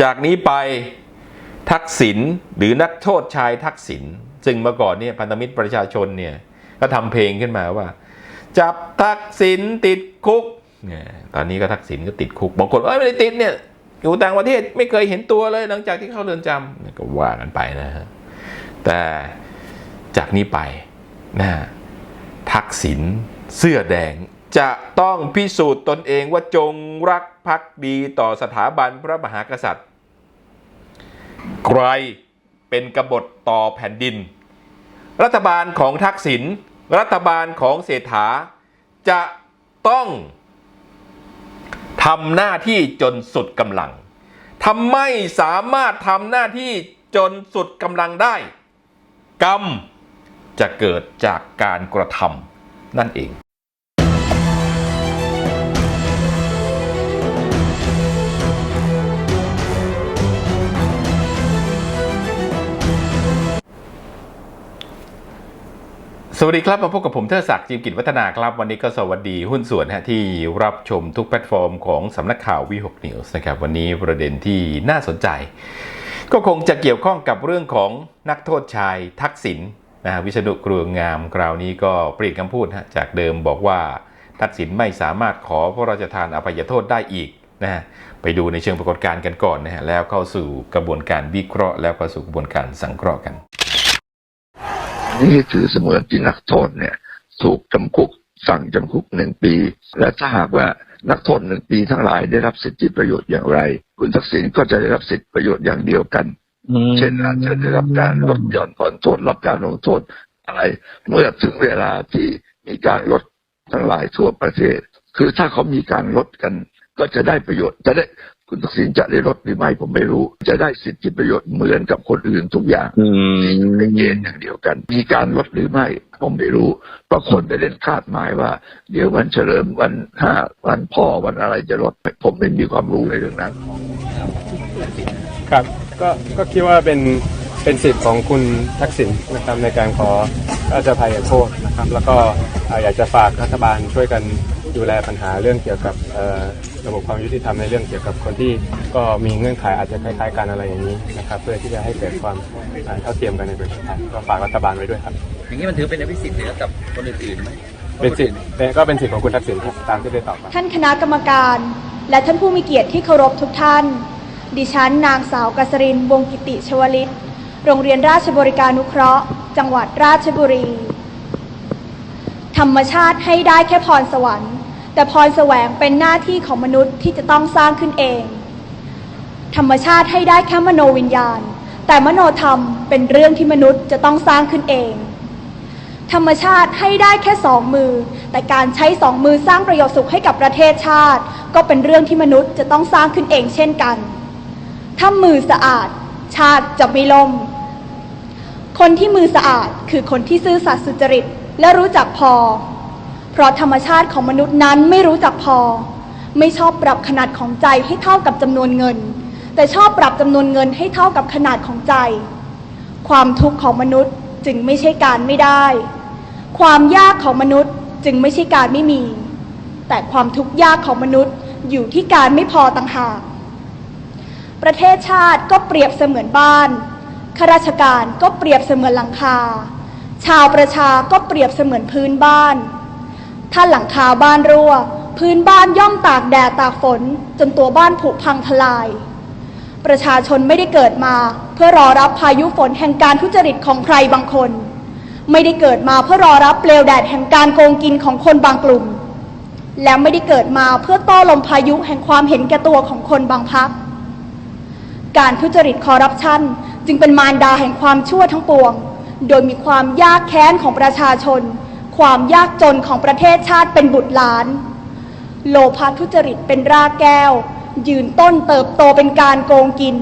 จากนี้ไปทักษิณหรือนักโทษชายทักษิณซึ่งเมื่อก่อนเนี่ยพันธมิตรประชาชนเนี่ยก็ทำเพลงขึ้นมาว่า จับทักษิณติดคุกเนี่ยตอนนี้ก็ทักษิณก็ติดคุกบางคนเอ้ยไม่ได้ติดเนี่ยอยู่ต่างประเทศไม่เคยเห็นตัวเลยหลังจากที่เข้าเรือนจำก็ว่ากันไปนะฮะแต่จากนี้ไปนะทักษิณเสื้อแดงจะต้องพิสูจน์ตนเองว่าจงรักภักดีต่อสถาบันพระมหากษัตริย์ ใครเป็นกบฏต่อแผ่นดิน รัฐบาลของทักษิณรัฐบาลของเศรษฐา จะต้องทำหน้าที่จนสุดกำลังทำไม่สามารถทำหน้าที่จนสุดกำลังได้ กรรมจะเกิดจากการกระทำนั่นเอง สวัสดีครับ มาพบกับผมเทอศักดิ์จิมกิจวัฒนาครับ วันนี้ก็สวัสดีหุ้นส่วนฮะที่รับชมทุกแพลตฟอร์มของสำนักข่าววีหกนิวส์นะครับ วันนี้ประเด็นที่น่าสนใจ ก็คงจะเกี่ยวข้องกับเรื่องของนักโทษชายทักษิณนะฮะวิษณุเครืองามคราวนี้ก็เปลี่ยนคำพูดฮะจากเดิมบอกว่าทักษิณไม่สามารถขอพระราชทานอภัยโทษได้อีกนะฮะไปดูในเชิงปรากฏการณ์กันก่อนนะฮะแล้วเข้าสู่กระบวนการวิเคราะห์ แล้วเข้าสู่กระบวนการสังเคราะห์กัน นี่ถือเสมือนที่นักโทษเนี่ย ถูกจำคุกสั่งจำคุกหนึ่งปี และถ้าหากว่านักโทษหนึ่งปีทั้งหลายได้รับสิทธิประโยชน์อย่างไร คุณทักษิณก็จะได้รับสิทธิประโยชน์อย่างเดียวกัน เช่นอาจจะได้รับการลดหย่อนผ่อนโทษรับการลงโทษอะไร เมื่อถึงเวลาที่มีการลดทั้งหลายทั่วประเทศ คือถ้าเขามีการลดกัน ก็จะได้ประโยชน์จะได้ คุณทักษิณจะได้ลดหรือไม่ผมไม่รู้ จะได้สิทธิประโยชน์เหมือนกับคนอื่นทุกอย่างที่อยู่ในเกณฑ์อย่างเดียวกัน มีการลดหรือไม่ผมไม่รู้เพราะคนไปเล่นคาดหมายว่า เดี๋ยววันเฉลิมวันห้าวันพ่อวันอะไรจะลดผมไม่มีความรู้ในเรื่องนั้น ครับก็ก็คิดว่าเป็นเป็นสิทธิ์ของคุณทักษิณนะครับในการขอพระราชภัยโทษนะครับ แล้วก็เอ่ออยากจะฝากรัฐบาลช่วยกันดูแลปัญหาเรื่องเกี่ยวกับเอ่อ ระบบความยุติธรรมในเรื่องเกี่ยวกับคนที่ก็มีเงื่อนไขอาจจะคล้ายๆกันอะไรอย่างนี้นะครับเพื่อที่จะให้เกิดความเอ่อเท่าเทียมกันในประเทศไทยก็ฝากรัฐบาลไว้ด้วยครับ อย่างนี้มันถือเป็นอภิสิทธิ์เหนือกับคนอื่นๆไหมเป็นสิทธิ์ก็เป็นสิทธิ์ของคุณทักษิณครับตามที่ได้ตอบไปท่านคณะกรรมการ และท่านผู้มีเกียรติที่เคารพทุกท่าน ดิฉันนางสาวกัสรินวงศ์กิติชวลิต โรงเรียนราชบริการนุเคราะห์ จังหวัดราชบุรี ธรรมชาติให้ได้แค่พรสวรรค์ แต่พรแสวงเป็นหน้าที่ของมนุษย์ที่จะต้องสร้างขึ้นเอง ธรรมชาติให้ได้แค่มโนวิญญาณ แต่มโนธรรมเป็นเรื่องที่มนุษย์จะต้องสร้างขึ้นเอง ธรรมชาติให้ได้แค่สองมือ แต่การใช้สองมือสร้างประโยชน์สุขให้กับประเทศชาติ ก็เป็นเรื่องที่มนุษย์จะต้องสร้างขึ้นเองเช่นกัน ถ้ามือสะอาด ชาติจะไม่ล่ม คนที่มือสะอาดคือคนที่ซื่อสัตย์สุจริตและรู้จักพอ เพราะธรรมชาติของมนุษย์นั้นไม่รู้จักพอ ไม่ชอบปรับขนาดของใจให้เท่ากับจำนวนเงิน แต่ชอบปรับจำนวนเงินให้เท่ากับขนาดของใจ ความทุกข์ของมนุษย์จึงไม่ใช่การไม่ได้ ความยากของมนุษย์จึงไม่ใช่การไม่มี แต่ความทุกข์ยากของมนุษย์อยู่ที่การไม่พอต่างหากประเทศชาติก็เปรียบเสมือนบ้าน ข้าราชการก็เปรียบเสมือนหลังคา ชาวประชาก็เปรียบเสมือนพื้นบ้าน ถ้าหลังคาบ้านรั่ว พื้นบ้านย่อมตากแดดตากฝน จนตัวบ้านผุพังทลาย ประชาชนไม่ได้เกิดมาเพื่อรอรับพายุฝนแห่งการทุจริตของใครบางคน ไม่ได้เกิดมาเพื่อรอรับเปลวแดดแห่งการโกงกินของคนบางกลุ่ม และไม่ได้เกิดมาเพื่อต้อลมพายุแห่งความเห็นแก่ตัวของคนบางพัก การทุจริตคอร์รัปชันจึงเป็นมารดาแห่งความชั่วทั้งปวง โดยมีความยากแค้นของประชาชน ความยากจนของประเทศชาติเป็นบุตรหลาน โลภะทุจริตเป็นรากแก้ว ยืนต้นเติบโตเป็นการโกงกิน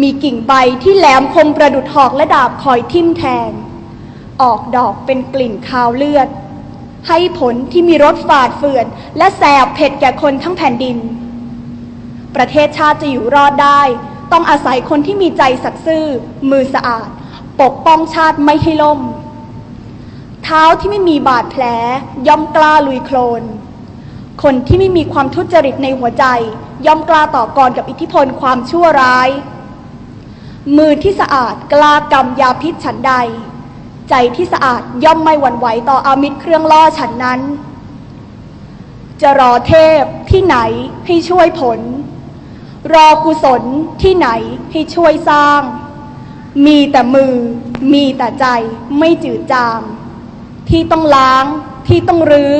มีกิ่งใบที่แหลมคมประดุดหอกและดาบคอยทิ่มแทง ออกดอกเป็นกลิ่นคาวเลือด ให้ผลที่มีรสฝาดเฟื่อน และแสบเผ็ดแก่คนทั้งแผ่นดิน ประเทศชาติจะอยู่รอดได้ ต้องอาศัยคนที่มีใจสัตย์ซื่อ มือสะอาด ปกป้องชาติไม่ให้ล่ม เท้าที่ไม่มีบาดแผลย่อมกล้าลุยโคลน คนที่ไม่มีความทุจริตในหัวใจ ย่อมกล้าต่อกรกับอิทธิพลความชั่วร้าย มือที่สะอาดกล้ากรรมยาพิษฉันใด ใจที่สะอาดย่อมไม่หวั่นไหวต่ออามิตรเครื่องล่อฉันนั้น จะรอเทพที่ไหนให้ช่วยผล รอกุศลที่ไหนให้ช่วยสร้างมีแต่มือ มีแต่ใจ ไม่จืดจาง ที่ต้องล้าง ที่ต้องรื้อ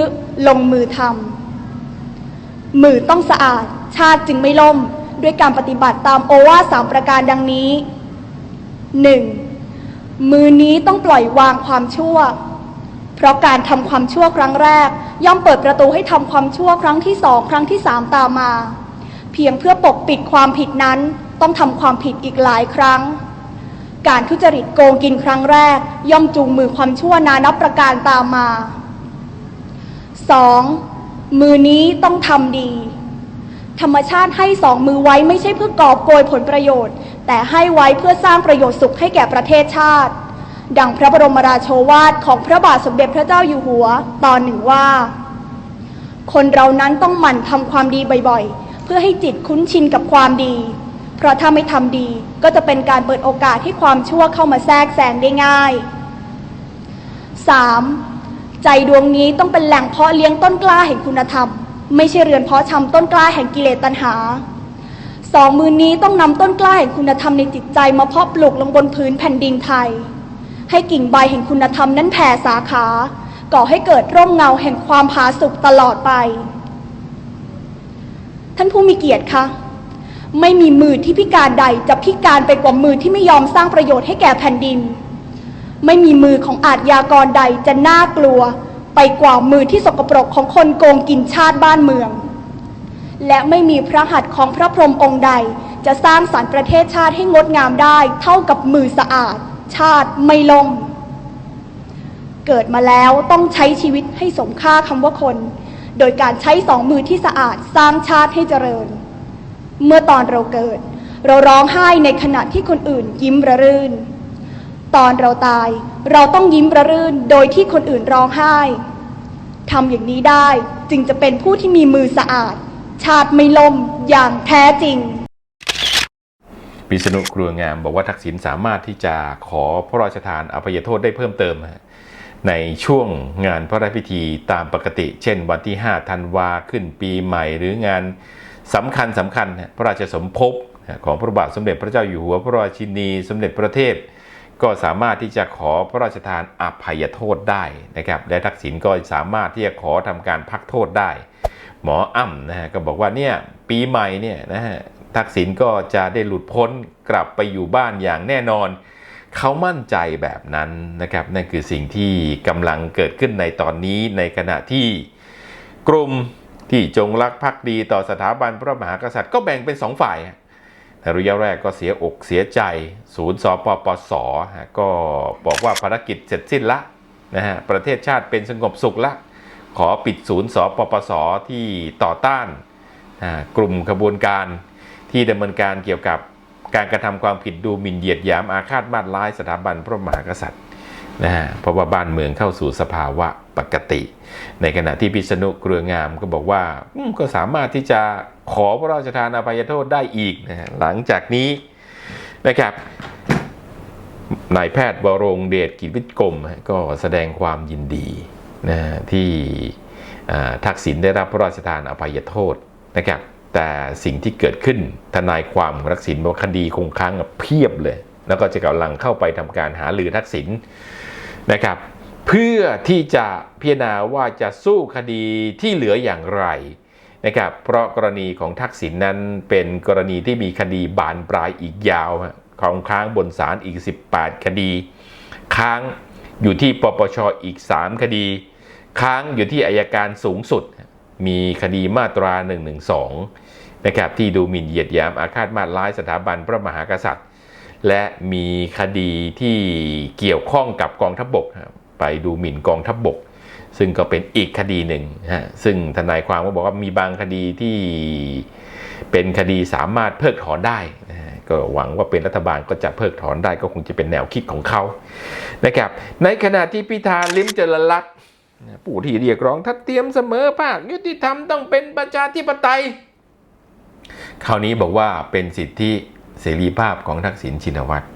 ลงมือทำมือต้องสะอาด ชาติจึงไม่ล่ม ด้วยการปฏิบัติตามโอวาสามประการดังนี้ 1. มือนี้ต้องปล่อยวางความชั่ว เพราะการทำความชั่วครั้งแรก ย่อมเปิดประตูให้ทำความชั่วครั้งที่สองครั้งที่สามตามมา เพียงเพื่อปกปิดความผิดนั้น ต้องทำความผิดอีกหลายครั้ง การทุจริตโกงกินครั้งแรก ย่อมจูงมือความชั่วนานับประการตามมา 2. มือนี้ต้องทำดี ธรรมชาติให้สองมือไว้ไม่ใช่เพื่อกอบโกยผลประโยชน์ แต่ให้ไว้เพื่อสร้างประโยชน์สุขให้แก่ประเทศชาติ ดังพระบรมราโชวาทของพระบาทสมเด็จพระเจ้าอยู่หัว ตอนหนึ่งว่า คนเรานั้นต้องหมั่นทำความดีบ่อยๆ เพื่อให้จิตคุ้นชินกับความดี เพราะถ้าไม่ทำดีก็จะเป็นการเปิดโอกาสให้ความชั่วเข้ามาแทรกแซงได้ง่าย 3. ใจดวงนี้ต้องเป็นแหล่งเพาะเลี้ยงต้นกล้าแห่งคุณธรรม ไม่ใช่เรือนเพาะชำต้นกล้าแห่งกิเลสตัณหา สองมือนี้ต้องนำต้นกล้าแห่งคุณธรรมในจิตใจมาเพาะปลูกลงบนพื้นแผ่นดินไทย ให้กิ่งใบแห่งคุณธรรมนั้นแผ่สาขา ก่อให้เกิดร่มเงาแห่งความผาสุกตลอดไป ท่านผู้มีเกียรติคะ ไม่มีมือที่พิการใดจะพิการไปกว่ามือที่ไม่ยอมสร้างประโยชน์ให้แก่แผ่นดิน ไม่มีมือของอาชญากรใดจะน่ากลัว ไปกว่ามือที่สกปรกของคนโกงกินชาติบ้านเมือง และไม่มีพระหัตถ์ของพระพรหมองค์ใด จะสร้างสรรค์ประเทศชาติให้งดงามได้ เท่ากับมือสะอาด ชาติไม่ลมเกิดมาแล้วต้องใช้ชีวิตให้สมค่าคำว่าคน โดยการใช้สองมือที่สะอาดสร้างชาติให้เจริญ เมื่อตอนเราเกิด เราร้องไห้ในขณะที่คนอื่นยิ้มระรื่น ตอนเราตายเราต้องยิ้มระรื่นโดยที่คนอื่นร้องไห้ทำอย่างนี้ได้จึงจะเป็นผู้ที่มีมือสะอาด ชาติไม่ล่มอย่างแท้จริงพิษณุครัวงามบอกว่าทักษิณสามารถที่จะขอพระราชทานอภัยโทษได้เพิ่มเติม ในช่วงงานพระราชพิธีตามปกติ เช่นวันที่ 5 ธันวาขึ้นปีใหม่หรืองาน สำคัญสำคัญฮะพระราชสมภพของพระบาทสมเด็จพระเจ้าอยู่หัวพระราชินี สมเด็จพระเทพก็สามารถที่จะขอพระราชทานอภัยโทษได้นะครับและทักษิณก็สามารถที่จะขอทำการพักโทษได้ หมออ้ำนะฮะก็บอกว่าเนี่ยปีใหม่เนี่ยนะฮะทักษิณก็จะได้หลุดพ้นกลับไปอยู่บ้านอย่างแน่นอน เขามั่นใจแบบนั้นนะครับนั่นคือสิ่งที่กำลังเกิดขึ้นในตอนนี้ในขณะที่กลุ่ม ที่จงรักภักดีต่อสถาบันพระมหากษัตริย์ก็แบ่งเป็นสองฝ่ายในระยะแรกก็เสียอกเสียใจ ศูนย์สปปสก็บอกว่าภารกิจเสร็จสิ้นละนะฮะประเทศชาติเป็นสงบสุขละ ขอปิดศูนย์สปปสที่ต่อต้านกลุ่มขบวนการที่ดำเนินการเกี่ยวกับการกระทำความผิดดูหมิ่นเหยียดหยามอาฆาตมาตร้ายสถาบันพระมหากษัตริย์ นะฮะเพราะว่าบ้านเมืองเข้าสู่สภาวะปกติ ในขณะที่พิษณุเครืองามก็บอกว่าก็สามารถที่จะขอพระราชทานอภัยโทษได้อีกนะฮะหลังจากนี้นะครับนายแพทย์บรงเดชกิจวิกรมก็แสดงความยินดีนะที่ทักษิณได้รับพระราชทานอภัยโทษนะครับแต่สิ่งที่เกิดขึ้นทนายความของทักษิณบอกคดีคงค้างเพียบเลย แล้วก็จะกำลังเข้าไปทำการหาลือทักษิณ นะครับ เพื่อที่จะพิจารณาว่าจะสู้คดีที่เหลืออย่างไรนะครับ เพราะกรณีของทักษิณนั้นเป็นกรณีที่มีคดีบานปลายอีกยาวของค้างบนศาลอีก 18 คดี ค้างอยู่ที่ปปชอีก 3 คดี ค้างอยู่ที่อายการสูงสุด มีคดีมาตรา 112 นะครับที่ดูหมิ่นเหยียดหยามอาฆาตมาร้ายสถาบันพระมหากษัตริย์ และมีคดีที่เกี่ยวข้องกับกองทัพบกไปดูหมิ่นกองทัพบก ซึ่งก็เป็นอีกคดีหนึ่งฮะซึ่งทนายความก็บอกว่ามีบางคดีที่เป็นคดีสามารถเพิกถอนได้ก็หวังว่าเป็นรัฐบาลก็จะเพิกถอนได้ก็คงจะเป็นแนวคิดของเขานะครับ ในขณะที่พิธาลิมเจริญรัตน์ผู้ที่เรียกร้องทัดเตรียมเสมอภาคยุติธรรมต้องเป็นประชาธิปไตย คราวนี้บอกว่าเป็นสิทธิ เสรีภาพของทักษิณชินวัตร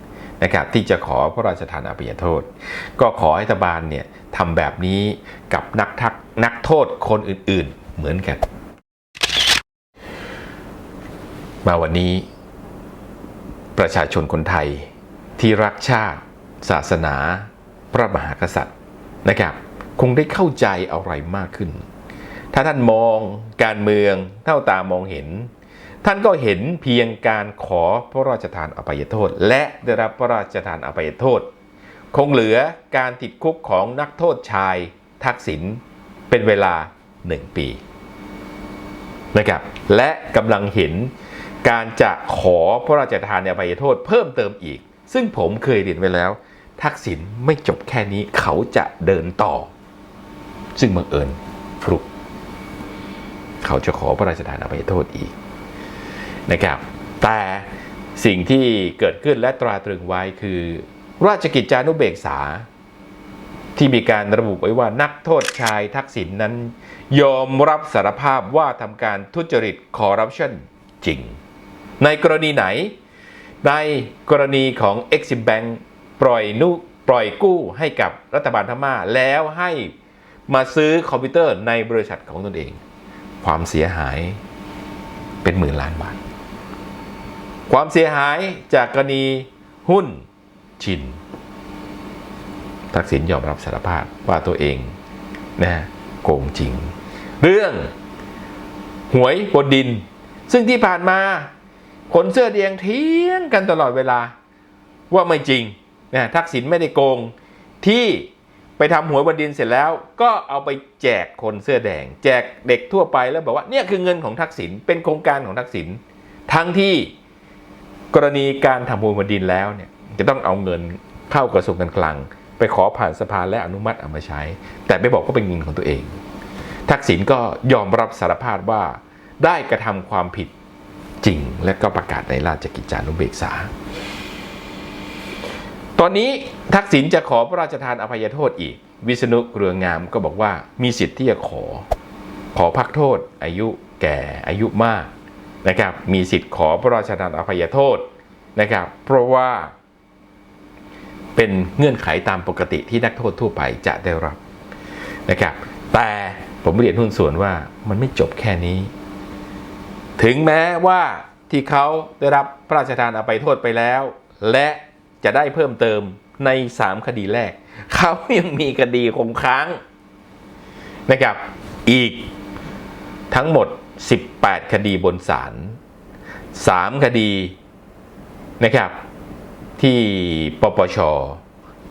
นะครับที่จะขอพระราชทานอภัยโทษ ก็ขอให้รัฐบาลเนี่ยทำแบบนี้กับนักทักนักโทษคนอื่นๆเหมือนกัน มาวันนี้ ประชาชนคนไทยที่รักชาติ ศาสนา พระมหากษัตริย์นะครับ คงได้เข้าใจอะไรมากขึ้น ถ้าท่านมองการเมืองเท่าตามองเห็น ท่านก็เห็นเพียงการขอพระราชทานอภัยโทษ และได้รับพระราชทานอภัยโทษ คงเหลือการติดคุกของนักโทษชายทักษิณเป็นเวลา 1 ปีนะครับและกำลังเห็นการจะขอพระราชทานอภัยโทษเพิ่มเติมอีก ซึ่งผมเคยเรียนไว้แล้ว ทักษิณไม่จบแค่นี้เขาจะเดินต่อ ซึ่งบังเอิญฟลุกเขาจะขอพระราชทานอภัยโทษอีก นะครับ แต่สิ่งที่เกิดขึ้นและตราตรึงไว้คือ ราชกิจจานุเบกษา ที่มีการระบุไว้ว่านักโทษชายทักษิณนนั้น ยอมรับสารภาพว่าทำการทุจริตคอร์รัปชันจริง ในกรณีไหน ในกรณีของ Exim Bank ปล่อยนุปล่อยกู้ให้กับรัฐบาลพม่าแล้วให้มาซื้อคอมพิวเตอร์ในบริษัทของตนเอง ความเสียหายเป็นหมื่นล้านบาท ความเสียหายจากกรณีหุ้นชิน ทักษิณยอมรับสารภาพว่าตัวเองนะโกงจริง เรื่องหวยบนดิน ซึ่งที่ผ่านมา คนเสื้อแดงเถียงกันตลอดเวลา ว่าไม่จริงนะทักษิณไม่ได้โกงที่ไปทำหวยบนดินเสร็จแล้วก็เอาไปแจกคนเสื้อแดง แจกเด็กทั่วไปแล้วบอกว่าเนี่ยคือเงินของทักษิณเป็นโครงการของทักษิณทั้งที่ กรณีการทำหวยบนดินแล้วเนี่ยจะต้องเอาเงินเข้ากระทรวงการคลัง ไปขอผ่านสภาและอนุมัติเอามาใช้ แต่ไปบอกว่าเป็นเงินของตัวเอง ทักษิณก็ยอมรับสารภาพว่าได้กระทำความผิดจริง และก็ประกาศในราชกิจจานุเบกษา ตอนนี้ทักษิณจะขอพระราชทานอภัยโทษอีก วิษณุเครืองามก็บอกว่ามีสิทธิ์ที่จะขอ ขอพักโทษ อายุแก่อายุมาก นะครับมีสิทธิ์ขอพระราชทานอภัยโทษนะครับเพราะว่าเป็นเงื่อนไขตามปกติที่นักโทษทั่วไปจะได้รับนะครับแต่ผมเรียนหุ้นส่วนว่ามันไม่จบแค่นี้ ถึงแม้ว่าที่เขาได้รับพระราชทานอภัยโทษไปแล้ว และจะได้เพิ่มเติมใน 3 คดีแรก เขายังมีคดีคงค้างนะครับอีกทั้งหมด 18 คดีบนศาล3 คดีนะครับ ที่ปปช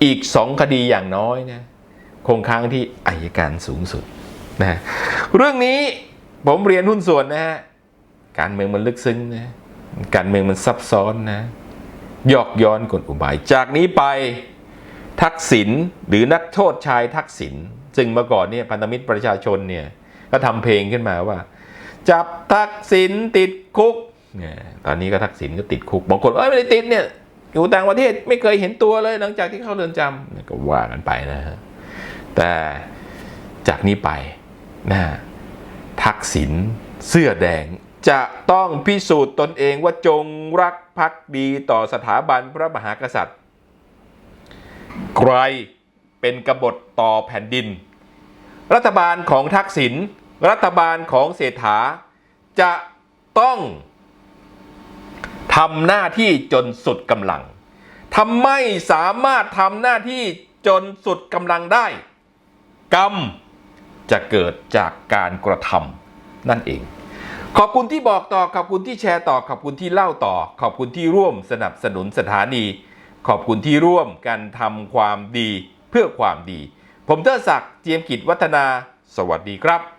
อีก 2 คดีอย่างน้อยนะคงค้างที่อายการสูงสุดนะเรื่องนี้ผมเรียนหุ้นส่วนนะฮะการเมืองมันลึกซึ้งนะการเมืองมันซับซ้อนนะยอกย้อนกลอุบาย จากนี้ไปทักษิณหรือนักโทษชายทักษิณซึ่งเมื่อก่อนเนี่ยพันธมิตรประชาชนเนี่ยก็ทำเพลงขึ้นมาว่า จับทักษิณติดคุกเนี่ยตอนนี้ก็ทักษิณก็ติดคุกบางคนเอ้ยไม่ได้ติดเนี่ยอยู่ต่างประเทศไม่เคยเห็นตัวเลยหลังจากที่เข้าเรือนจำเนี่ยก็ว่ากันไปนะฮะแต่จากนี้ไปนะทักษิณเสื้อแดงจะต้องพิสูจน์ตนเองว่าจงรักภักดีต่อสถาบันพระมหากษัตริย์ ใครเป็นกบฏต่อแผ่นดิน รัฐบาลของทักษิณ รัฐบาลของเศรษฐาจะต้องทำหน้าที่จนสุดกำลังทำไม่สามารถทำหน้าที่จนสุดกำลังได้ กรรมจะเกิดจากการกระทำนั่นเอง ขอบคุณที่บอกต่อ ขอบคุณที่แชร์ต่อ ขอบคุณที่เล่าต่อ ขอบคุณที่ร่วมสนับสนุนสถานี ขอบคุณที่ร่วมกันทำความดีเพื่อความดี ผมเทิดศักดิ์เจียมกิจวัฒนา สวัสดีครับ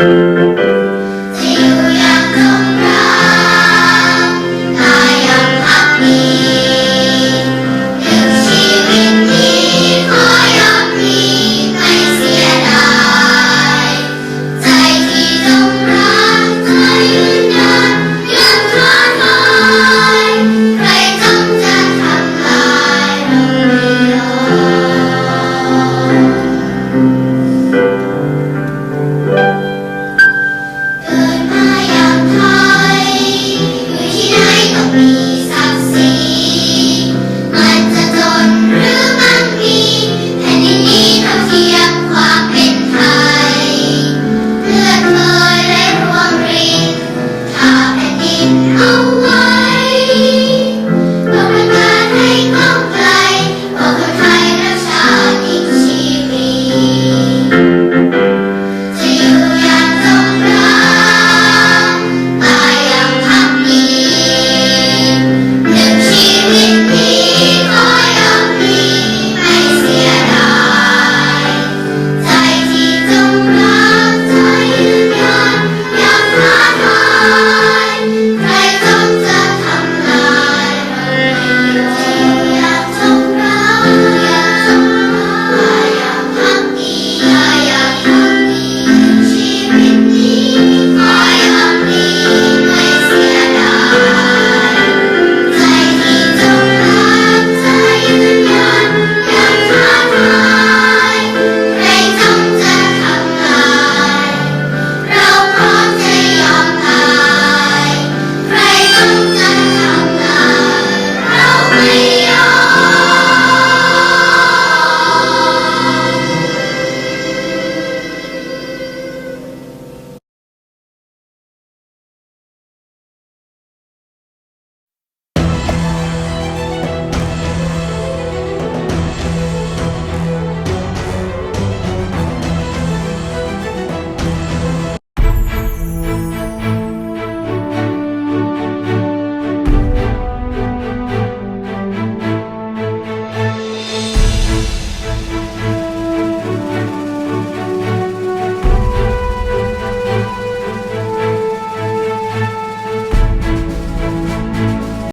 Música